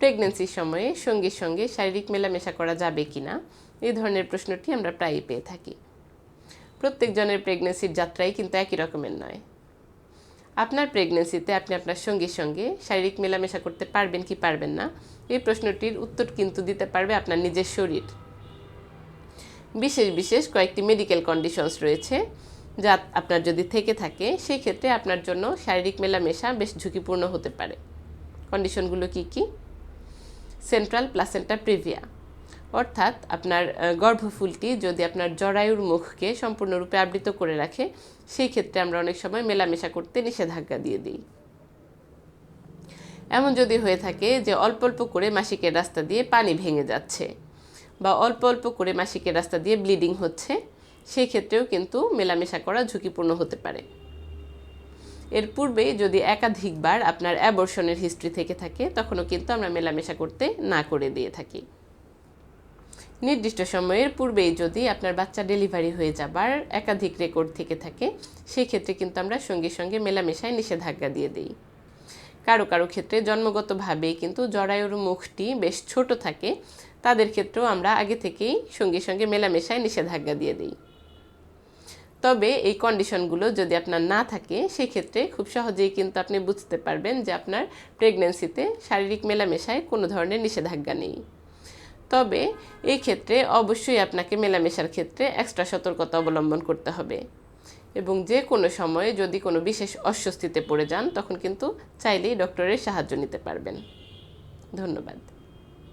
প্রেগনেন্সির সময়ে সঙ্গীর সঙ্গে শারীরিক মেলামেশা করা যাবে কি না এই ধরনের প্রশ্নটি আমরা প্রায়ই পেয়ে থাকি। প্রত্যেকজনের প্রেগনেন্সির যাত্রাই কিন্তু একই রকমের নয়। আপনার প্রেগনেন্সিতে আপনি আপনার সঙ্গীর সঙ্গে শারীরিক মেলামেশা করতে পারবেন কি পারবেন না, এই প্রশ্নটির উত্তর কিন্তু দিতে পারবে আপনার নিজের শরীর। বিশেষ বিশেষ কয়েকটি মেডিকেল কন্ডিশনস রয়েছে, যা আপনার যদি থেকে থাকে, সেই ক্ষেত্রে আপনার জন্য শারীরিক মেলামেশা বেশ ঝুঁকিপূর্ণ হতে পারে। কন্ডিশনগুলো কি কি? সেন্ট্রাল প্লাসেন্টা প্রিভিয়া অর্থাৎ আপনার গর্ভফুলটি যদি আপনার জরায়ুর মুখকে সম্পূর্ণরূপে আবৃত করে রাখে, সেই ক্ষেত্রে আমরা অনেক সময় মেলামেশা করতে নিষেধাজ্ঞা দিয়ে দিই। এমন যদি হয়ে থাকে যে অল্প অল্প করে মাসিকের রাস্তা দিয়ে পানি ভেঙে যাচ্ছে বা অল্প অল্প করে মাসিকের রাস্তা দিয়ে ব্লিডিং হচ্ছে, সেই ক্ষেত্রেও কিন্তু মেলামেশা করা ঝুঁকিপূর্ণ হতে পারে। এর পূর্বেই যদি একাধিকবার আপনার অ্যাবর্শনের হিস্ট্রি থেকে থাকে, তখনও কিন্তু আমরা মেলামেশা করতে না করে দিয়ে থাকি। নির্দিষ্ট সময়ের পূর্বেই যদি আপনার বাচ্চা ডেলিভারি হয়ে যাবার একাধিক রেকর্ড থেকে থাকে সেই ক্ষেত্রে কিন্তু আমরা সঙ্গে সঙ্গে মেলামেশায় নিষেধাজ্ঞা দিয়ে দিই। কারও কারও ক্ষেত্রে জন্মগতভাবেই কিন্তু জরায়ুর মুখটি বেশ ছোট থাকে, তাদের ক্ষেত্রেও আমরা আগে থেকেই সঙ্গে সঙ্গে মেলামেশায় নিষেধাজ্ঞা দিয়ে দিই। তবে এই কন্ডিশনগুলো যদি আপনার না থাকে সেই ক্ষেত্রে খুব সহজেই কিন্তু আপনি বুঝতে পারবেন যে আপনার প্রেগনেন্সিতে শারীরিক মেলামেশায় কোনো ধরনের নিষেধাজ্ঞা নেই। তবে এই ক্ষেত্রে অবশ্যই আপনাকে মেলামেশার ক্ষেত্রে এক্সট্রা সতর্কতা অবলম্বন করতে হবে এবং যে কোনো সময়ে যদি কোনো বিশেষ অস্বস্তিতে পড়ে যান, তখন কিন্তু চাইলেই ডক্টরের সাহায্য নিতে পারবেন। ধন্যবাদ।